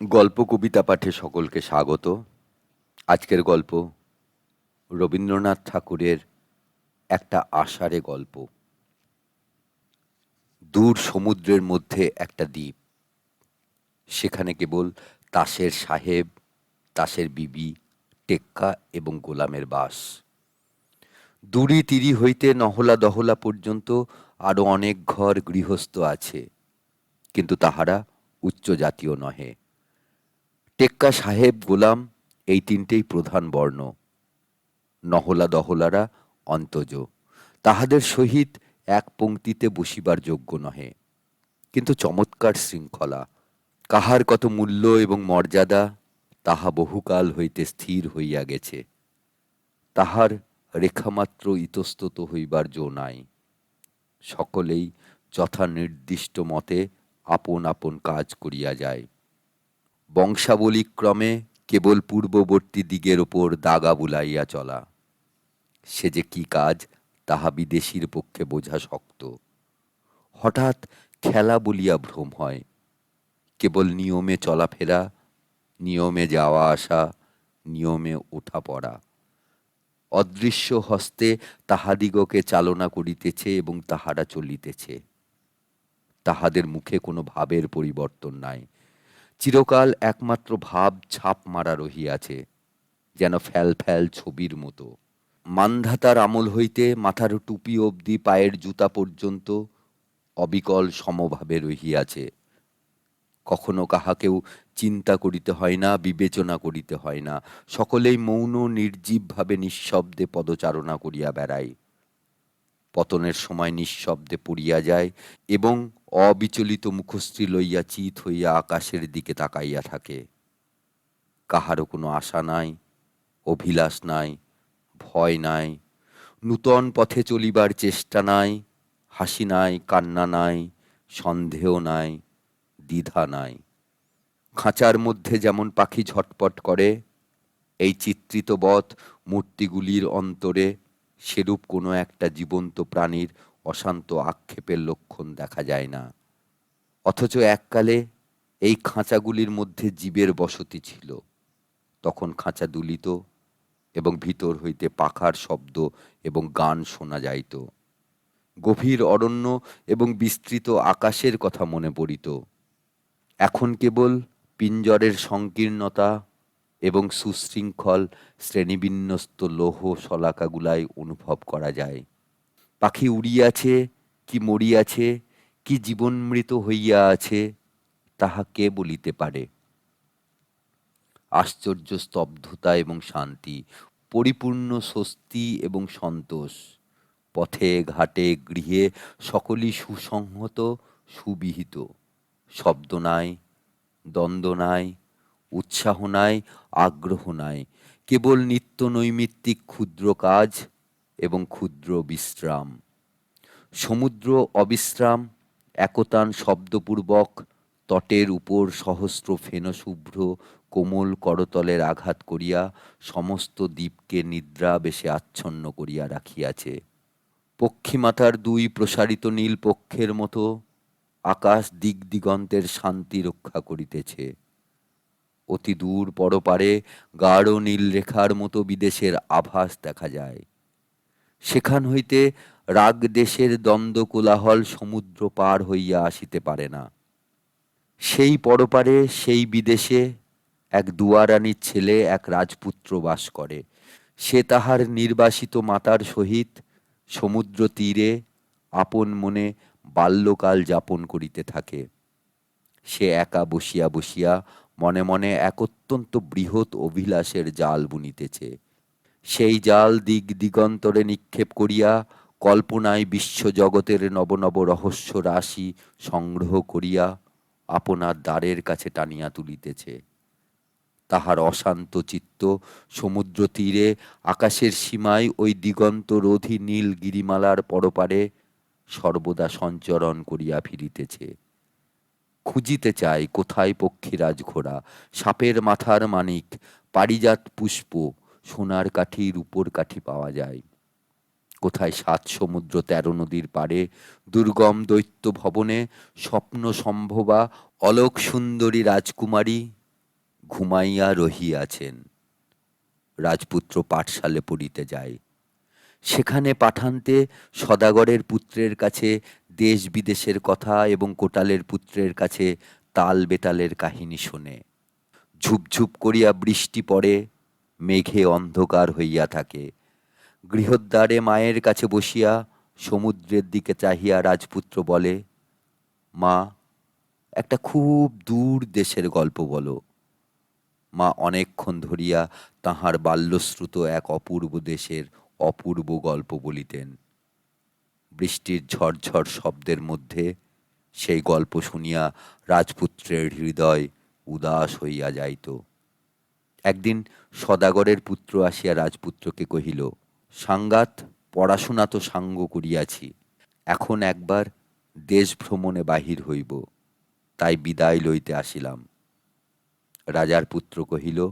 গল্প, কবিতা পাঠে সকলকে স্বাগত। আজকের গল্প রবীন্দ্রনাথ ঠাকুরের একটা আষাঢ়ে গল্প। দূর সমুদ্রের মধ্যে একটা দ্বীপ। সেখানে কেবল তাসের সাহেব, তাসের বিবি, টেক্কা এবং গোলামের বাস। দুরি তিরি হইতে নহলা দহলা পর্যন্ত আরও অনেক ঘর গৃহস্থ আছে, কিন্তু তাহারা উচ্চ জাতীয় নহে। টেক্কা সাহেব গোলাম, এই তিনটেই প্রধান বর্ণ। নহলা দহলারা অন্তজ। তাহাদের সহিত এক পংক্তিতে বসিবার যোগ্য নহে। কিন্তু চমৎকার শৃঙ্খলা। কাহার কত মূল্য এবং মর্যাদা, তাহা বহুকাল হইতে স্থির হইয়া গেছে। তাহার রেখামাত্র ইতস্তত হইবার জো নাই। সকলেই যথা নির্দিষ্ট মতে আপন আপন কাজ করিয়া যায়। বংশাবলীক্রমে কেবল পূর্ববর্তী দিগের ওপর দাগা বুলাইয়া চলা। সে যে কি কাজ, তাহা বিদেশীর পক্ষে বোঝা শক্ত। হঠাৎ খেলা বলিয়া ভ্রম হয়। কেবল নিয়মে চলাফেরা, নিয়মে যাওয়া আসা, নিয়মে ওঠা পড়া। অদৃশ্য হস্তে তাহাদিগকে চালনা করিতেছে এবং তাহারা চলিতেছে। তাহাদের মুখে কোনো ভাবের পরিবর্তন নাই। চিরকাল একমাত্র ভাব ছাপ মারা রহিয়াছে, যেন ফ্যাল ফ্যাল ছবির মতো। মান্ধাতার আমল হইতে মাথার টুপি অবধি পায়ের জুতা পর্যন্ত অবিকল সমভাবে রহিয়াছে। কখনো কাহাকেও চিন্তা করিতে হয় না, বিবেচনা করিতে হয় না। সকলেই মৌন, নির্জীবভাবে নিঃশব্দে পদচারণা করিয়া বেড়ায়। পতনের সময় নিঃশব্দে পড়িয়া যায় এবং অবিচলিত মুখশ্রী লইয়া চিত হইয়া আকাশের দিকে তাকাইয়া থাকে। কাহারও কোনো আশা নাই, অভিলাষ নাই, ভয় নাই, নূতন পথে চলিবার চেষ্টা নাই, হাসি নাই, কান্না নাই, সন্দেহ নাই, দ্বিধা নাই। খাঁচার মধ্যে যেমন পাখি ঝটপট করে, এই চিত্রিত বধ মূর্তিগুলির অন্তরে সেরূপ কোনো একটা জীবন্ত প্রাণীর অশান্ত আক্ষেপের লক্ষণ দেখা যায় না। অথচ এককালে এই খাঁচাগুলির মধ্যে জীবের বসতি ছিল। তখন খাঁচা দুলিত এবং ভিতর হইতে পাখার শব্দ এবং গান শোনা যাইত। গভীর অরণ্য এবং বিস্তৃত আকাশের কথা মনে পড়িত। এখন কেবল পিঞ্জরের সংকীর্ণতা এবং সুশৃঙ্খল শ্রেণীবিন্যস্ত লৌহ শলাকাগুলাই অনুভব করা যায়। পাখি উড়িয়াছে, কি মরিয়াছে, কি জীবনমৃত হইয়া আছে তাহা কে বলিতে পারে? আশ্চর্য স্তব্ধতা এবং শান্তি, পরিপূর্ণ স্বস্তি এবং সন্তোষ, পথে ঘাটে গৃহে সকলই সুসংহত, সুবিহিত। শব্দ নাই, দ্বন্দ্ব নাই, উৎসাহ নাই, আগ্রহ নাই, কেবল নিত্য নৈমিত্তিক ক্ষুদ্র কাজ এবং ক্ষুদ্র বিশ্রাম। সমুদ্র অবিশ্রাম, একতান শব্দপূর্বক, তটের উপর সহস্র ফেনশুভ্র কোমল করতলের আঘাত করিয়া সমস্ত দ্বীপকে নিদ্রা বেশে আচ্ছন্ন করিয়া রাখিয়াছে। পক্ষীমাতার দুই প্রসারিত নীল পক্ষের মতো আকাশ দিক দিগন্তের শান্তি রক্ষা করিতেছে। অতি দূর পরপারে গাঢ় নীল রেখার মতো বিদেশের আভাস দেখা যায়। সেখান হইতে রাগ দেশের দ্বন্দ্ব কোলাহল সমুদ্র পার হইয়া আসিতে পারে না। সেই পরপারে, সেই বিদেশে এক দুয়ারানির ছেলে, এক রাজপুত্র বাস করে। সে তাহার নির্বাসিত মাতার সহিত সমুদ্র তীরে আপন মনে বাল্যকাল যাপন করিতে থাকে। সে একা বসিয়া বসিয়া মনে মনে এক অত্যন্ত বৃহৎ অভিলাষের জাল বুনিতেছে। সেই জাল দিক দিগন্তরে নিক্ষেপ করিয়া কল্পনায় বিশ্বজগতের নবনব রহস্য রাশি সংগ্রহ করিয়া আপনার দ্বারের কাছে টানিয়া তুলিতেছে। তাহার অশান্ত চিত্ত সমুদ্র তীরে আকাশের সীমায় ওই দিগন্ত রোধী নীল গিরিমালার পরপারে সর্বদা সঞ্চরণ করিয়া ফিরিতেছে। খুঁজিতে চাই কোথায় পক্ষীরাজ ঘোড়া, সাপের মাথার মানিক, পারিজাত পুষ্প সোনার কাঠি, রূপোর কাঠি পাওয়া যায়। কোথায় সাত সমুদ্র তেরো নদীর পারে দুর্গম দৈত্য ভবনে, স্বপ্ন সম্ভবা অলোক সুন্দরী রাজকুমারী ঘুমাইয়া রহিয়াছেন। রাজপুত্র পাঠশালে পড়িতে যায়। সেখানে পাঠান্তে সদাগরের পুত্রের কাছে, দেশ বিদেশের কথা এবং কোটালের পুত্রের কাছে তাল বেতালের কাহিনী শোনে। ঝুপঝুপ করিয়া বৃষ্টি পড়ে মেঘে অন্ধকার হইয়া থাকে। গৃহদ্বারে মায়ের কাছে বসিয়া সমুদ্রের দিকে চাহিয়া রাজপুত্র বলে, মা, একটা খুব দূর দেশের গল্প বলো। মা অনেকক্ষণ ধরিয়া তাহার বাল্যশ্রুত এক অপূর্ব দেশের অপূর্ব গল্প বলিতেন। বৃষ্টির ঝরঝর শব্দের মধ্যে সেই গল্প শুনিয়া রাজপুত্রের হৃদয় উদাস হইয়া যাইত। একদিন সদাগরের পুত্র আসিয়া রাজপুত্রকে কহিল, সাঙ্গাত, পড়াশোনা তো সাঙ্গ করিয়াছি। এখন একবার দেশ ভ্রমণে বাহির হইব। তাই বিদায় লইতে আসিলাম। রাজার পুত্র কহিল,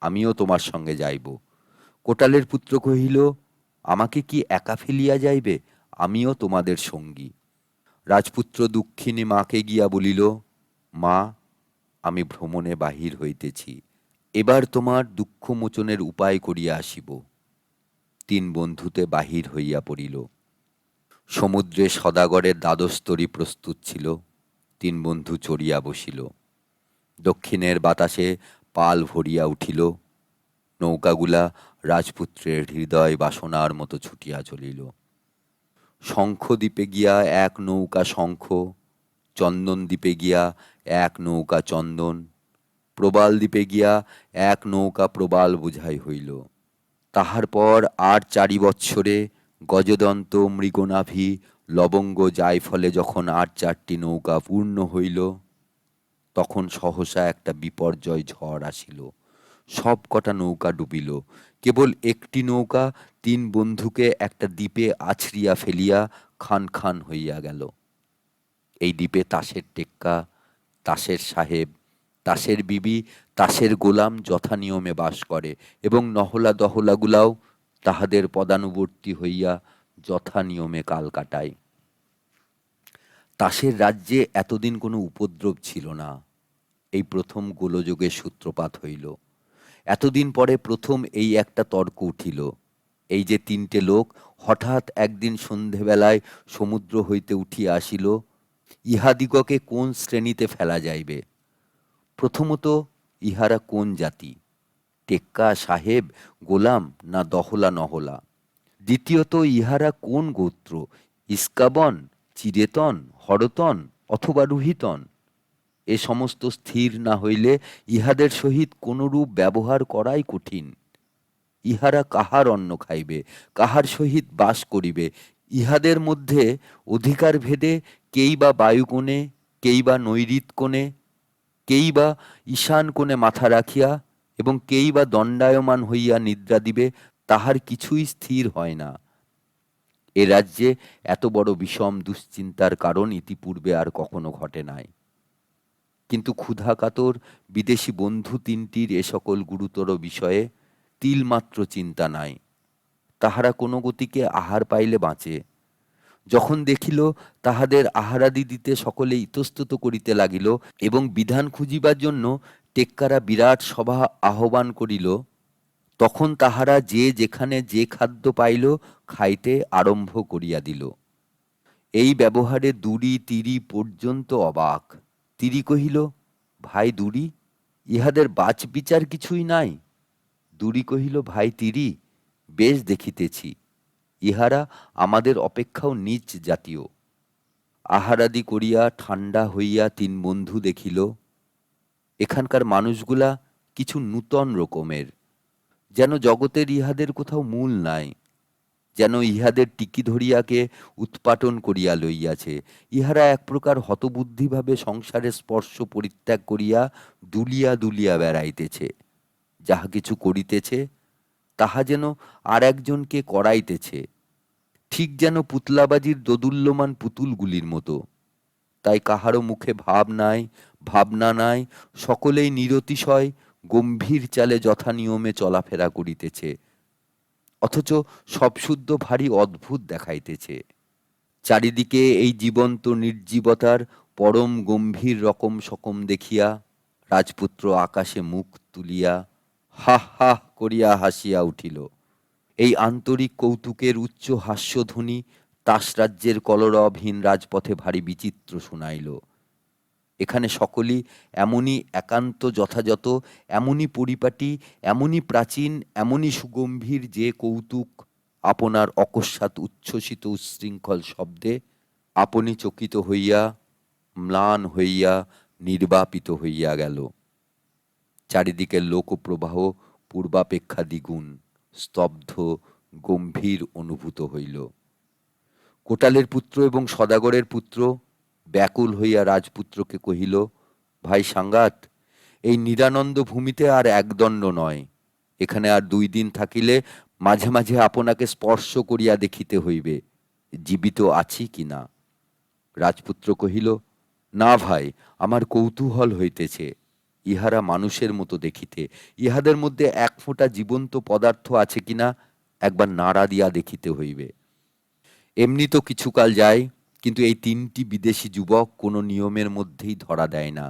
আমিও তোমার সঙ্গে যাইব। কোটালের পুত্র কহিল, আমাকে কি একা ফেলিয়া যাইবে? আমিও তোমাদের সঙ্গী। রাজপুত্র দুঃখিনী মাকে গিয়া বলিল, মা, আমি ভ্রমণে বাহির হইতেছি। এবার তোমার দুঃখ মোচনের উপায় করিয়া আসিব। তিন বন্ধুতে বাহির হইয়া পড়িল। সমুদ্রে সদাগরের দ্বাদস্তরী প্রস্তুত ছিল। তিন বন্ধু চড়িয়া বসিল। দক্ষিণের বাতাসে পাল ভরিয়া উঠিল। নৌকাগুলা রাজপুত্রের হৃদয় বাসনার মতো ছুটিয়া চলিল। শঙ্খদ্বীপে গিয়া এক নৌকা শঙ্খ চন্দন দ্বীপে গিয়া এক নৌকা চন্দন প্রবাল দ্বীপে গিয়া এক নৌকা প্রবাল বুঝাই হইল। তাহার পর আর চারি বৎসরে গজদন্ত, মৃগনাভি, লবঙ্গ জায়ফলে যখন আর চারটি নৌকা পূর্ণ হইল, তখন সহসা একটা বিপর্যয় ঝড় আসিল। সব কটা নৌকা ডুবিল। কেবল একটি নৌকা তিন বন্ধুকে একটা দ্বীপে আছড়িয়া ফেলিয়া খান খান হইয়া গেল। এই দ্বীপে তাসের টেক্কা, তাসের সাহেব তাসের বিবি, তাসের গোলাম যথা নিয়মে বাস করে এবং নহলা দহলাগুলাও তাহাদের পদানুবর্তী হইয়া যথা নিয়মে কাল কাটায়। তাসের রাজ্যে এতদিন কোনো উপদ্রব ছিল না। এই প্রথম গোলযোগের সূত্রপাত হইল। এতদিন পরে প্রথম এই একটা তর্ক উঠিল। এই যে তিনটে লোক হঠাৎ একদিন সন্ধেবেলায় সমুদ্র হইতে উঠিয়া আসিল, ইহাদিগকে কোন শ্রেণীতে ফেলা যাইবে? প্রথমত ইহারা কোন জাতি? টেক্কা, সাহেব, গোলাম না দহলা নহলা? দ্বিতীয়ত, ইহারা কোন গোত্র? ইস্কাবন, চিরেতন, হরতন অথবা রুহিতন? এ সমস্ত স্থির না হইলে ইহাদের সহিত কোনরূপ ব্যবহার করাই কঠিন। ইহারা কাহার অন্ন খাইবে? কাহার সহিত বাস করিবে? ইহাদের মধ্যে অধিকার ভেদে কেই বা বায়ুকোণে, কেই বা নৈরিত কোণে কেই বা ঈশান কোণে মাথা রাখিয়া এবং কেই বা দণ্ডায়মান হইয়া নিদ্রা দিবে, তাহার কিছুই স্থির হয় না। এ রাজ্যে এত বড় বিষম দুশ্চিন্তার কারণ ইতিপূর্বে আর কখনো ঘটে নাই। কিন্তু ক্ষুধাকাতর বিদেশি বন্ধু তিনটির এ সকল গুরুতর বিষয়ে তিলমাত্র চিন্তা নাই। তাহারা কোনো গতিকে আহার পাইলে বাঁচে যখন দেখিল তাহাদের আহারাদি দিতে সকলে ইতস্তত করিতে লাগিল এবং বিধান খুঁজিবার জন্য টেক্কারা বিরাট সভা আহ্বান করিল, তখন তাহারা যে যেখানে যে খাদ্য পাইল খাইতে আরম্ভ করিয়া দিল। এই ব্যবহারে দুরি তিরি পর্যন্ত অবাক। তিরি কহিল, ভাই দুরি, ইহাদের বাচ বিচার কিছুই নাই? দুরি কহিল, ভাই তিরি, বেশ দেখিতেছি। ইহারা আমাদের অপেক্ষাও নিচ জাতীয়। আহারাদি করিয়া ঠান্ডা হইয়া তিন বন্ধু দেখিল, এখানকার মানুষগুলা কিছু নূতন রকমের, যেন জগতের ইহাদের কোথাও মূল নাই, যেন ইহাদের টিকি ধরিয়াকে উৎপাটন করিয়া লইয়াছে। ইহারা এক প্রকার হতবুদ্ধিভাবে সংসারের স্পর্শ পরিত্যাগ করিয়া দুলিয়া দুলিয়া বেড়াইতেছে, যাহা কিছু করিতেছে তাহা যেন আর একজনকে করাইতেছে, ঠিক যেন পুতলাবাজির দোদুল্যমান পুতুলগুলির মতো। তাই কাহারও মুখে ভাব নাই, ভাবনা নাই, সকলেই নিরতিশয়, গম্ভীর চালে যথা নিয়মে চলাফেরা করিতেছে, অথচ সবশুদ্ধ ভারী অদ্ভুত দেখাইতেছে। চারিদিকে এই জীবন্ত নির্জীবতার পরম গম্ভীর রকম সকম দেখিয়া রাজপুত্র আকাশে মুখ তুলিয়া হা হা করিয়া হাসিয়া উঠিল। এই আন্তরিক কৌতুকের উচ্চ হাস্যধ্বনি তাসরাজ্যের কলরবহীন রাজপথে ভারী বিচিত্র শুনাইল। এখানে সকলই এমনই একান্ত যথাযথ, এমনই পরিপাটি, এমনই প্রাচীন, এমনই সুগম্ভীর যে কৌতুক আপনার অকস্মাৎ উচ্ছ্বসিত উচ্ছৃঙ্খল শব্দে আপনি চকিত হইয়া, ম্লান হইয়া, নির্বাপিত হইয়া গেল। চারিদিকের লোকপ্রবাহ, পূর্বাপেক্ষা দ্বিগুণ, স্তব্ধ, গম্ভীর অনুভূত হইল। কোটালের পুত্র এবং সদাগরের পুত্র, ব্যাকুল হইয়া রাজপুত্রকে কহিল, ভাই সাঙ্গাত, এই নিরানন্দ ভূমিতে আর একদণ্ড নয়। এখানে আর দুই দিন থাকিলে মাঝে মাঝে আপনাকে স্পর্শ করিয়া দেখিতে হইবে, জীবিত আছি কি না? রাজপুত্র কহিল, না ভাই, আমার কৌতূহল হইতেছে। ইহারা মানুষের মতো দেখিতে। ইহাদের মধ্যে এক ফোঁটা জীবন্ত পদার্থ আছে কিনা, একবার নাড়া দিয়া দেখিতে হইবে। এমনি তো কিছুকাল যায়, কিন্তু এই তিনটি বিদেশি যুবক কোনো নিয়মের মধ্যেই ধরা দেয় না।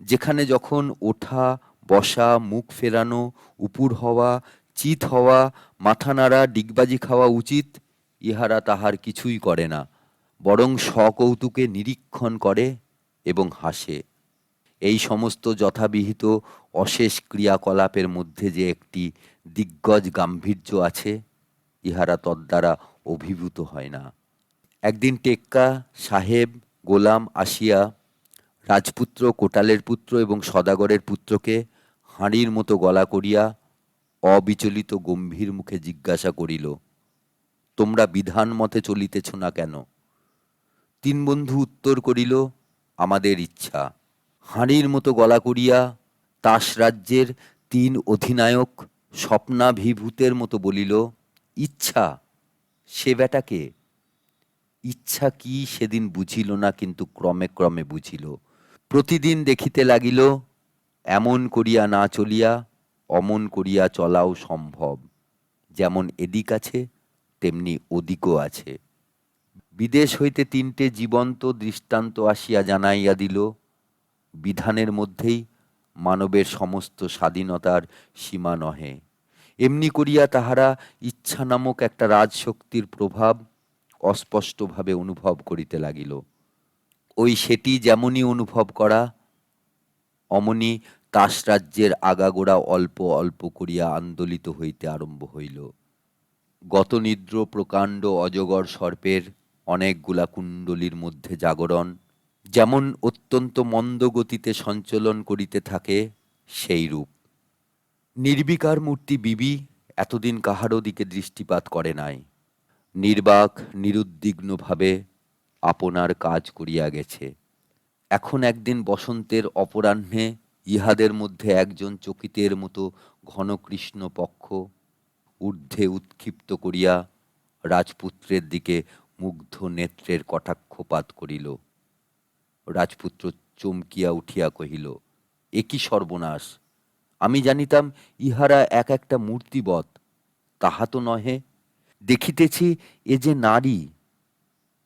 যেখানে যখন ওঠা, বসা, মুখ ফেরানো উপুর হওয়া, চিত হওয়া, মাথা নাড়া, ডিগবাজি খাওয়া উচিত, ইহারা তাহার কিছুই করে না, বরং সকৌতুকে নিরীক্ষণ করে এবং হাসে। এই সমস্ত যথাবিহিত অশেষ ক্রিয়াকলাপের মধ্যে যে একটি দিগ্গজ গাম্ভীর্য আছে, ইহারা তদ্বারা অভিভূত হয় না। একদিন টেক্কা সাহেব গোলাম আসিয়া রাজপুত্র, কোটালের পুত্র এবং সদাগরের পুত্রকে হাঁড়ির মতো গলা করিয়া অবিচলিত গম্ভীর মুখে জিজ্ঞাসা করিল, তোমরা বিধান মতে চলিতেছ না কেন? তিন বন্ধু উত্তর করিল, আমাদের ইচ্ছা। হাঁড়ির মতো গলা করিয়া তাস রাজ্যের তিন অধিনায়ক স্বপ্নাভিভূতের মতো বলিল, ইচ্ছা, সে বেটাকে ইচ্ছা কি সেদিন বুঝিল না, কিন্তু ক্রমে ক্রমে বুঝিল। প্রতিদিন দেখিতে লাগিল, এমন করিয়া না চলিয়া, অমন করিয়া চলাও সম্ভব। যেমন এদিক আছে, তেমনি ওদিকও আছে। বিদেশ হইতে তিনটে জীবন্ত দৃষ্টান্ত আসিয়া জানাইয়া দিল বিধানের মধ্যেই মানবের সমস্ত স্বাধীনতার সীমা নহে। এমনি করিয়া তাহারা ইচ্ছা নামক একটা রাজশক্তির প্রভাব অস্পষ্টভাবে অনুভব করিতে লাগিল। ওই সেটি যেমনই অনুভব করা, অমনি তাসরাজ্যের আগাগোড়া অল্প অল্প করিয়া আন্দোলিত হইতে আরম্ভ হইল। গত নিদ্র প্রকাণ্ড অজগর সর্পের অনেকগুলা কুণ্ডলীর মধ্যে জাগরণ যেমন অত্যন্ত মন্দ গতিতে সঞ্চলন করিতে থাকে, সেই রূপ। নির্বিকার মূর্তি বিবি এতদিন কাহারও দিকে দৃষ্টিপাত করে নাই। নির্বাক, নিরুদ্বিগ্নভাবে আপনার কাজ করিয়া গেছে। এখন একদিন বসন্তের অপরাহ্নে ইহাদের মধ্যে একজন চকিতের মতো ঘনকৃষ্ণ পক্ষ ঊর্ধ্বে উৎক্ষিপ্ত করিয়া রাজপুত্রের দিকে মুগ্ধ নেত্রের কটাক্ষপাত করিল। রাজপুত্র চমকিয়া উঠিয়া কহিল, এ কি সর্বনাশ? আমি জানিতাম ইহারা এক একটা মূর্তিবৎ, তাহা তো নহে। দেখিতেছি এ যে নারী।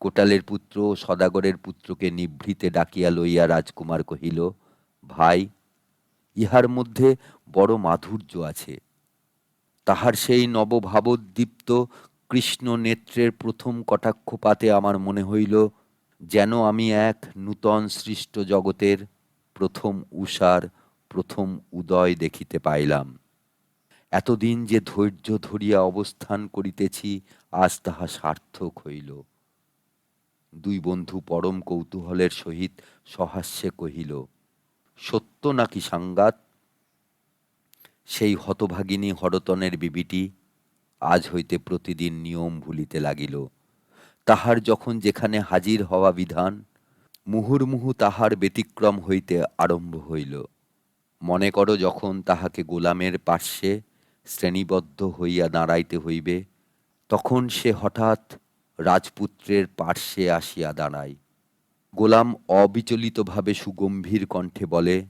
কোটালের পুত্র সদাগরের পুত্রকে নিভৃতে ডাকিয়া লইয়া রাজকুমার কহিল, ভাই, ইহার মধ্যে বড় মাধুর্য আছে। তাহার সেই নবভাবোদ্দীপ্ত কৃষ্ণ নেত্রের প্রথম কটাক্ষপাতে আমার মনে হইল যেন আমি এক নূতন সৃষ্ট জগতের প্রথম উষার, প্রথম উদয় দেখিতে পাইলাম। এতদিন যে ধৈর্য ধরিয়া অবস্থান করিতেছি, আজ তাহা সার্থক হইল। দুই বন্ধু পরম কৌতূহলের সহিত সহাস্যে কহিল, সত্য নাকি সাংঘাত? সেই হতভাগিনী হরতনের বিবিটি আজ হইতে প্রতিদিন নিয়ম ভুলিতে লাগিল। তাহার যখন যেখানে হাজির হওয়া বিধান, মুহুর্মুহু তাহার ব্যতিক্রম হইতে আরম্ভ হইল। মনে করো যখন তাহাকে গোলামের পার্শ্বে শ্রেণীবদ্ধ হইয়া দাঁড়াইতে হইবে, তখন সে হঠাৎ রাজপুত্রের পার্শ্বে আসিয়া দাঁড়ায়। গোলাম অবিচলিতভাবে সুগম্ভীর কণ্ঠে বলে,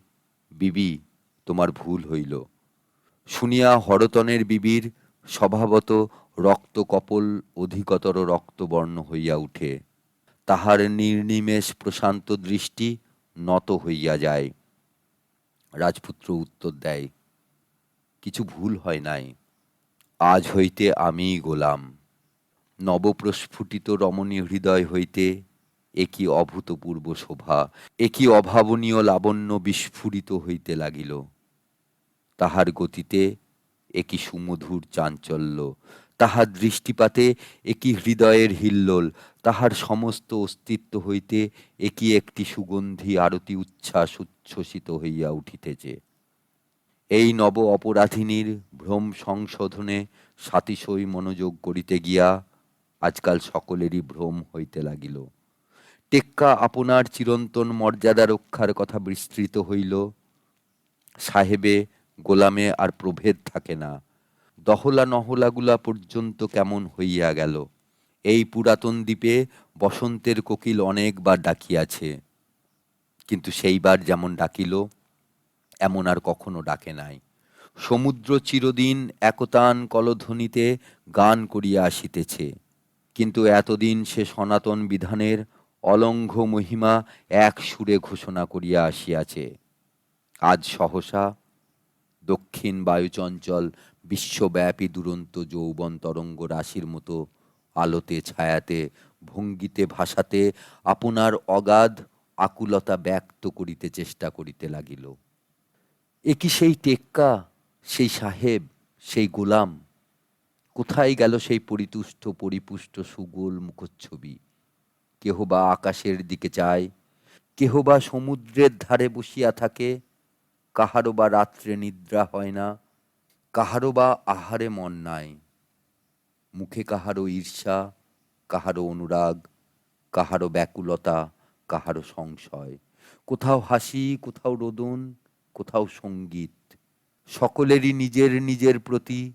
বিবি, তোমার ভুল হইল। শুনিয়া হরতনের বিবির স্বভাবত রক্তকপল অধিকতর রক্তবর্ণ হইয়া উঠে। তাহার নির্নিমেষ প্রশান্ত দৃষ্টি নত হইয়া যায়। রাজপুত্র উত্তর দেয়, কিছু ভুল হয় নাই। আজ হইতে আমিই গোলাম। নবপ্রস্ফুটিত রমণী হৃদয় হইতে একই অভূতপূর্ব শোভা, একই অভাবনীয় লাবণ্য বিস্ফুরিত হইতে লাগিল। তাহার গতিতে একই সুমধুর চাঞ্চল্য তাহার দৃষ্টিপাতে একই হৃদয়ের হিল্লোল, তাহার সমস্ত অস্তিত্ব হইতে একই একটি সুগন্ধি আরতি উচ্ছ্বাস উচ্ছ্বসিত হইয়া উঠিতেছে। এই নব অপরাধিনীর ভ্রম সংশোধনে সাতিশয় মনোযোগ করিতে গিয়া আজকাল সকলেরই ভ্রম হইতে লাগিল। টেক্কা আপনার চিরন্তন মর্যাদা রক্ষার কথা বিস্তৃত হইল। সাহেবে গোলামে আর প্রভেদ থাকে না। দহলা নহলাগুলা পর্যন্ত কেমন হইয়া গেল। এই পুরাতন দ্বীপে বসন্তের কোকিল অনেকবার ডাকিয়াছে। কিন্তু সেইবার যেমন ডাকিল, এমন আর কখনো ডাকে নাই। সমুদ্র চিরদিন একতান কলধ্বনিতে গান করিয়া আসিতেছে। কিন্তু এতদিন সে সনাতন বিধানের অলঙ্ঘ মহিমা এক সুরে ঘোষণা করিয়া আসিয়াছে। আজ সহসা দক্ষিণ বায়ুচঞ্চল বিশ্বব্যাপী দুরন্ত যৌবন তরঙ্গ রাশির মতো আলোতে, ছায়াতে, ভঙ্গিতে, ভাষাতে আপনার অগাধ আকুলতা ব্যক্ত করিতে চেষ্টা করিতে লাগিল। এ কি সেই টেক্কা, সেই সাহেব, সেই গোলাম? কোথায় গেল সেই পরিতুষ্ট, পরিপুষ্ট, সুগোল মুখচ্ছবি? কেহ বা আকাশের দিকে চায় কেহ বা সমুদ্রের ধারে বসিয়া থাকে কাহারও বা রাত্রে নিদ্রা হয় না কাহারও বা আহারে মন নাই। মুখে কাহারও ঈর্ষা কাহারও অনুরাগ কাহারও ব্যাকুলতা কাহারও সংশয়। কোথাও হাসি, কোথাও রোদন, কোথাও সংগীত। সকলেরই নিজের নিজের প্রতি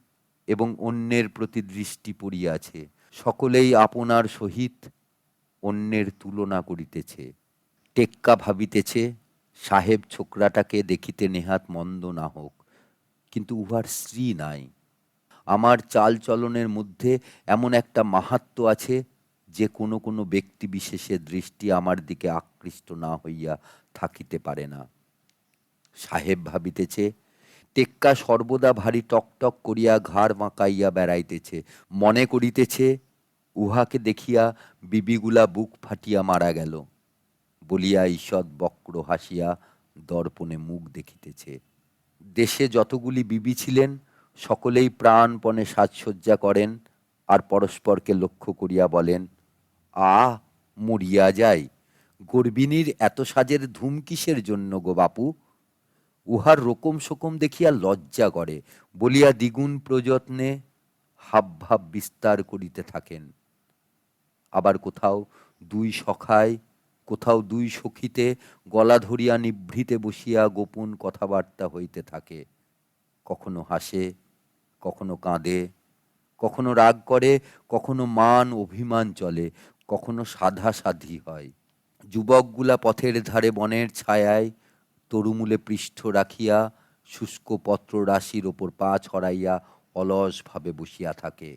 এবং অন্যের প্রতি দৃষ্টি পড়িয়াছে। সকলেই আপনার সহিত অন্যের তুলনা করিতেছে। টেক্কা ভাবিতেছে, সাহেব ছোকরাটাকে দেখিতে নেহাত মন্দ না হোক। কিন্তু উহার স্ত্রী নাই। আমার চাল চলনের মধ্যে এমন একটা মাহাত্ম আছে যে কোনো কোনো ব্যক্তি বিশেষের দৃষ্টি আমার দিকে আকৃষ্ট না হইয়া থাকিতে পারে না। সাহেব ভাবিতেছে, টেক্কা সর্বদা ভারী টকটক করিয়া ঘাড় বাঁকাইয়া বেড়াইতেছে। মনে করিতেছে, উহাকে দেখিয়া বিবিগুলা বুক ফাটিয়া মারা গেল। বলিয়া ঈষৎ বক্র হাসিয়া দর্পণে মুখ দেখিতেছে। দেশে যতগুলি বিবি ছিলেন, সকলেই প্রাণপণে সাজসজ্জা করেন আর পরস্পরকে লক্ষ্য করিয়া বলেন, আ, মরিয়া যাই। গর্বিণীর এত সাজের ধুম কিসের জন্য গো বাপু? উহার রকম সকম দেখিয়া লজ্জা করে, বলিয়া দ্বিগুণ প্রযত্নে হাবভাব বিস্তার করিতে থাকেন। আবার কোথাও দুই সখায় কোথাও দুই সখীতে গলা ধরিয়া নিভৃতে বসিয়া গোপন কথাবার্তা হইতে থাকে। কখনো হাসে, কখনো কাঁদে, কখনো রাগ করে, কখনো মান অভিমান চলে, কখনো সাধা সাধি হয়। যুবকগুলা পথের ধারে বনের ছায়ায় তরুমূলে পৃষ্ঠ রাখিয়া শুষ্ক পত্র রাশির ওপর পা ছড়াইয়া অলসভাবে বসিয়া থাকে।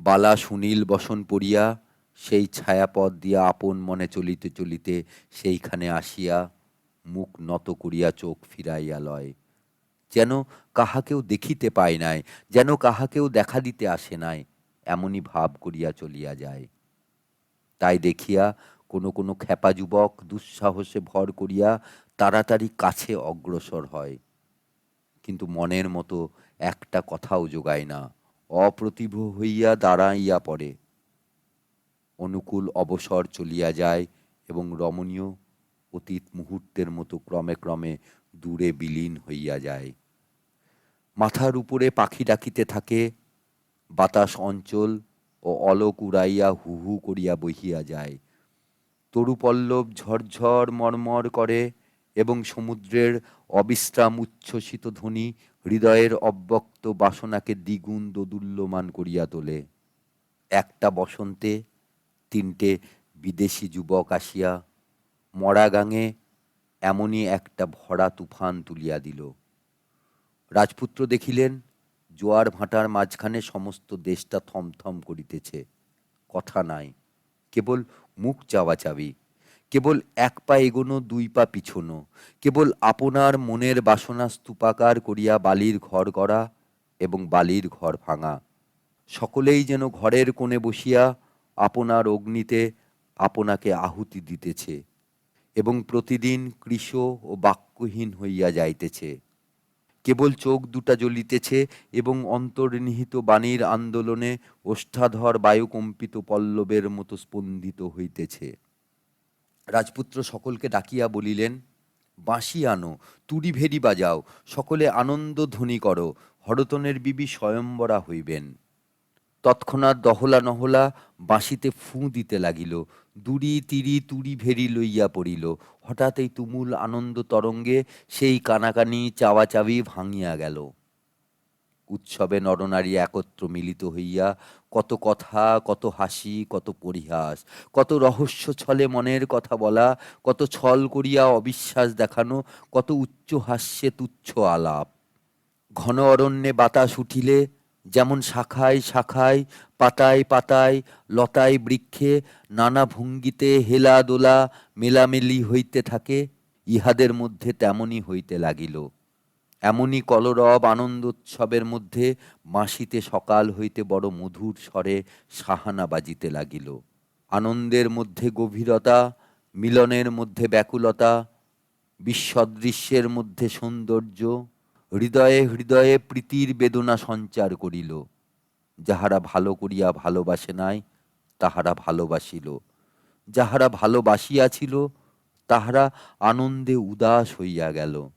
বালা সুনীল বসন পড়িয়া সেই ছায়াপথ দিয়া আপন মনে চলিতে চলিতে সেইখানে আসিয়া মুখ নত করিয়া চোখ ফিরাইয়া লয়। যেন কাহাকেও দেখিতে পায় নাই, যেন কাহাকেও দেখা দিতে আসে নাই, এমনই ভাব করিয়া চলিয়া যায়। তাই দেখিয়া কোনো কোনো খেপা যুবক দুঃসাহসে ভর করিয়া তাড়াতাড়ি কাছে অগ্রসর হয়। কিন্তু মনের মতো একটা কথাও যোগায় না। অপ্রতিভ হইয়া দাঁড়াইয়া পড়ে। অনুকূল অবসর চলিয়া যায় এবং রমণীয় অতীত মুহূর্তের মতো ক্রমে ক্রমে দূরে বিলীন হইয়া যায়। মাথার উপরে পাখি ডাকিতে থাকে, বাতাস অঞ্চল ও অলোক উড়াইয়া হু হু করিয়া বহিয়া যায়। তরুপল্লব ঝরঝর মর্মর করে এবং সমুদ্রের অবিশ্রাম উচ্ছ্বসিত ধ্বনি হৃদয়ের অব্যক্ত বাসনাকে দ্বিগুণ দোদুল্যমান করিয়া তোলে। একটা বসন্তে তিনটে বিদেশি যুবক আসিয়া মরা গাঙে এমনই একটা ভরা তুফান তুলিয়া দিল। রাজপুত্র দেখিলেন, জোয়ার ভাটার মাঝখানে সমস্ত দেশটা থমথম করিতেছে। কথা নাই, কেবল মুখ চাওয়াচাবি কেবল এক পা এগোনো, দুই পা পিছনো, কেবল আপনার মনের বাসনা স্তূপাকার করিয়া বালির ঘর করা এবং বালির ঘর ভাঙা। সকলেই যেন ঘরের কোণে বসিয়া আপনার অগ্নিতে আপনাকে আহুতি দিতেছে এবং প্রতিদিন কৃশ ও বাক্যহীন হইয়া যাইতেছে। কেবল চোখ দুটা জ্বলিতেছে এবং অন্তর্নিহিত বাণীর আন্দোলনে ওষ্ঠাধর বায়ুকম্পিত পল্লবের মতো স্পন্দিত হইতেছে। রাজপুত্র সকলকে ডাকিয়া বলিলেন, বাঁশি আনো, তুড়ি ভেরি বাজাও, সকলে আনন্দ ধ্বনি করো, হরতনের বিবি স্বয়ম্বরা হইবেন। তৎক্ষণাৎ দহলা নহলা বাঁশিতে ফুঁ দিতে লাগিল, দুরি তিরি তুড়ি ভেরি লইয়া পড়িল। হঠাৎ এই তুমুল আনন্দ তরঙ্গে সেই কানাকানি চাওয়াচাবি ভাঙিয়া গেল। উৎসবে নরনারী একত্র মিলিত হইয়া কত কথা, কত হাসি, কত পরিহাস, কত রহস্য ছলে মনের কথা বলা, কত ছল করিয়া অবিশ্বাস দেখানো, কত উচ্চ হাস্যে তুচ্ছ আলাপ। ঘন অরণ্যে বাতাস উঠিলে যেমন শাখায় শাখায়, পাতায় পাতায়, লতায় বৃক্ষে, নানা ভঙ্গিতে হেলা দোলা মেলামেলি হইতে থাকে, ইহাদের মধ্যে তেমনই হইতে লাগিল। এমনই কলরব আনন্দোৎসবের মধ্যে মাসিতে সকাল হইতে বড় মধুর স্বরে সাহানা বাজিতে লাগিল। আনন্দের মধ্যে গভীরতা, মিলনের মধ্যে ব্যাকুলতা, বিশ্বদৃশ্যের মধ্যে সৌন্দর্য হৃদয়ে হৃদয়ে প্রীতির বেদনা সঞ্চার করিল। যাহারা ভালো করিয়া ভালোবাসে নাই, তাহারা ভালোবাসিল। যাহারা ভালোবাসিয়াছিল তাহারা আনন্দে উদাস হইয়া গেল।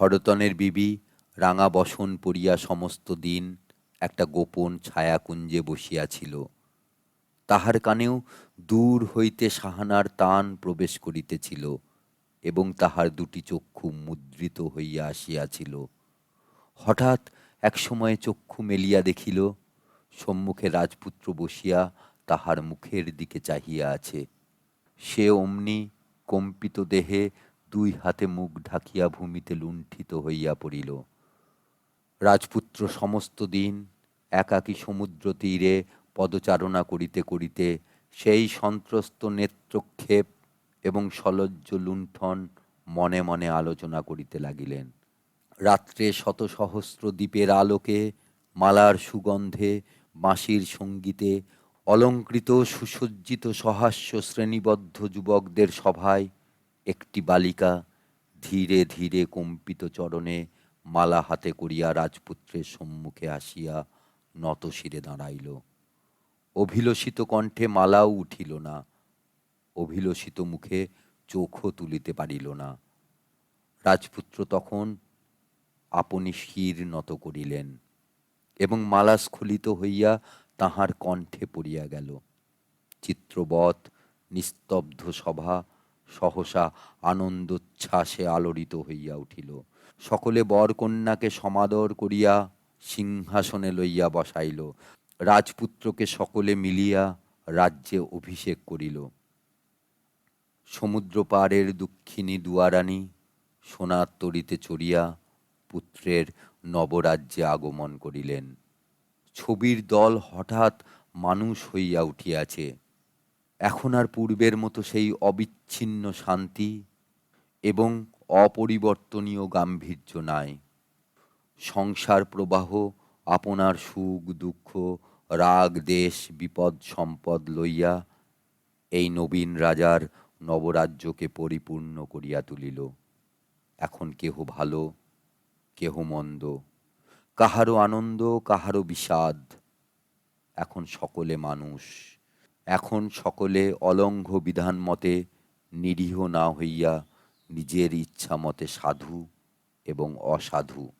হরতনের বিবি রাঙা বসন পড়িয়া সমস্ত দিন একটা গোপন ছায়াকুঞ্জে বসিয়াছিল। তাহার কানেও দূর হইতে সাহানার তান প্রবেশ করিতেছিল। এবং তাহার দুটি চক্ষু মুদ্রিত হইয়া আসিয়াছিল। হঠাৎ এক সময়ে চক্ষু মেলিয়া দেখিল, সম্মুখে রাজপুত্র বসিয়া তাহার মুখের দিকে চাহিয়া আছে। সে অমনি কম্পিত দেহে দুই হাতে মুখ ঢাকিয়া ভূমিতে লুণ্ঠিত হইয়া পড়িল। রাজপুত্র সমস্ত দিন একাকী সমুদ্র তীরে পদচারণা করিতে করিতে সেই সন্ত্রস্ত নেত্রক্ষেপ এবং সলজ্জ লুণ্ঠন মনে মনে আলোচনা করিতে লাগিলেন। রাত্রে শত সহস্র দ্বীপের আলোকে, মালার সুগন্ধে, বাঁশির সঙ্গীতে, অলঙ্কৃত সুসজ্জিত সহাস্য শ্রেণীবদ্ধ যুবকদের সভায় একটি বালিকা ধীরে ধীরে কম্পিত চরণে মালা হাতে করিয়া রাজপুত্রের সম্মুখে আসিয়া নত শিরে দাঁড়াইল। অভিলষিত কণ্ঠে মালাও উঠিল না। অভিলষিত মুখে চোখও তুলিতে পারিল না। রাজপুত্র তখন আপনি শির নত করিলেন এবং মালা স্খলিত হইয়া তাহার কণ্ঠে পড়িয়া গেল। চিত্রবৎ, নিস্তব্ধ সভা সহসা আনন্দোচ্ছ্বাসে আলোড়িত হইয়া উঠিল। সকলে বরকন্যাকে সমাদর করিয়া সিংহাসনে লইয়া বসাইল। রাজপুত্রকে সকলে মিলিয়া রাজ্যে অভিষেক করিল। সমুদ্র পাড়ের দুঃখিনী দুয়ারানী, সোনার তরিতে চড়িয়া পুত্রের নবরাজ্যে আগমন করিলেন। ছবির দল হঠাৎ মানুষ হইয়া উঠিয়াছে। এখন আর পূর্বের মতো সেই অবিচ্ছিন্ন শান্তি এবং অপরিবর্তনীয় গাম্ভীর্য নাই। সংসার প্রবাহ, আপনার সুখ, দুঃখ, রাগ, দেশ, বিপদ, সম্পদ লইয়া এই নবীন রাজার নবরাজ্যকে পরিপূর্ণ করিয়া তুলিল। এখন কেহ ভালো, কেহ মন্দ কাহারও আনন্দ কাহারও বিষাদ। এখন সকলে মানুষ, এখন সকলে অলঙ্ঘ বিধান মতে নিরীহ না হইয়া নিজের ইচ্ছা মতে সাধু এবং অসাধু।